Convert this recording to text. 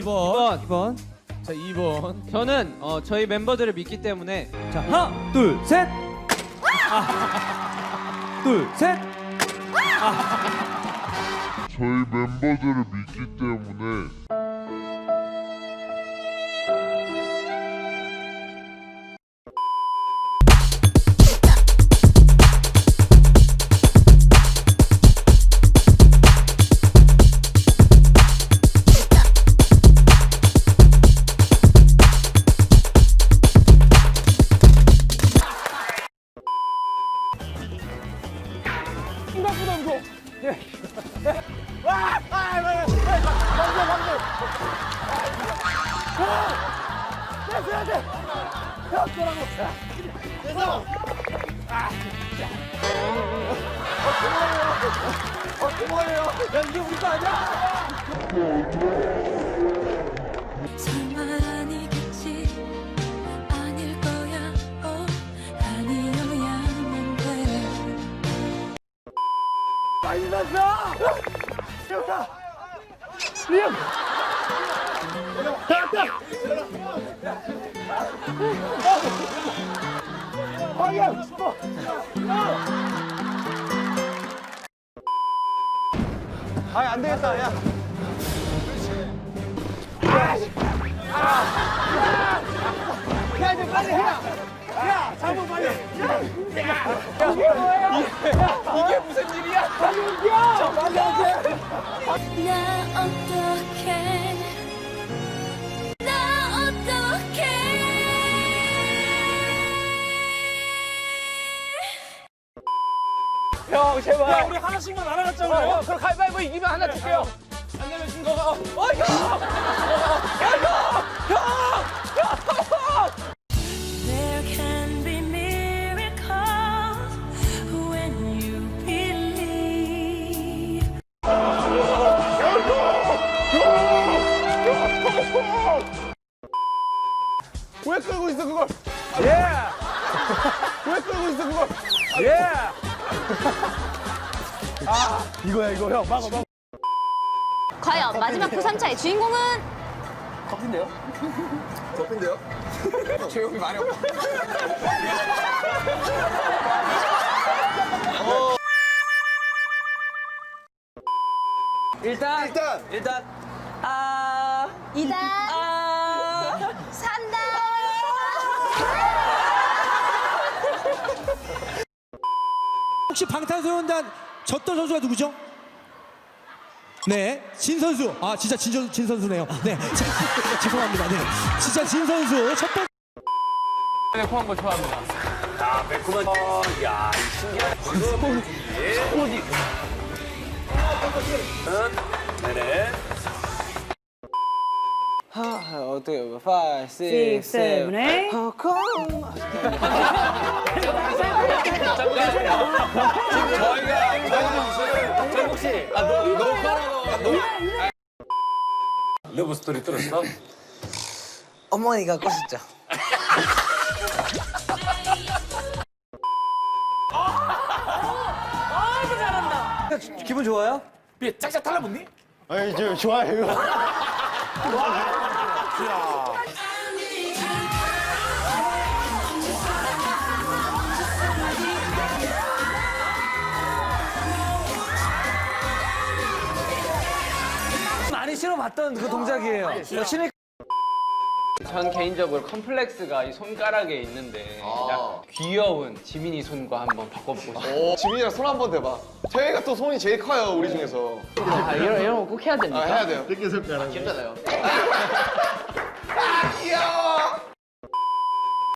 2번. 2번. 자, 2번. 저는 어, 저희 멤버들을 믿기 때문에 자, 하나, 둘, 셋. 둘, 셋. 저희 멤버들을 믿기 때문에 설마 나 형 제발 야 우리 하나씩만 알아갔잖아 어, 어, 그럼 가위바위보 이기면 하나 줄게요 안 내면 진 거가 어, 어 형! There can be miracles when you believe 왜 끌고 있어, 그걸? 예! 왜 끌고 있어, 그걸? 예! 아, 이거야, 이거. 형, 막아, 막아. 과연 마지막 부상차의 주인공은? 일단 일단. 일단. 아 2단, 혹시 방탄소년단 졌던 선수가 누구죠? 네, 진 선수. 아, 진짜 진, 선- 진 선수네요. 네, 자, 죄송합니다. 네, 진짜 진 선수 첫 번째. 매콤한 거 좋아합니다 어 떻게 5, 6, 7, 8 어머니가 꼬셨죠. 기분 좋아요? 짝짝 달라붙니? 아니, 저 좋아요, 이거. 많이 실어봤던 그 동작이에요 신의 전 개인적으로 컴플렉스가 이 손가락에 있는데 아. 귀여운 지민이 손과 한번 바꿔보고 싶어요. 지민이랑 손 한 번 대봐. 태희가 또 손이 제일 커요, 우리 중에서. 아, 이런, 이런 거 꼭 해야 됩니까? 아, 해야 돼요. 뜯기 손가락. 귀엽잖아요. 아, 귀여워!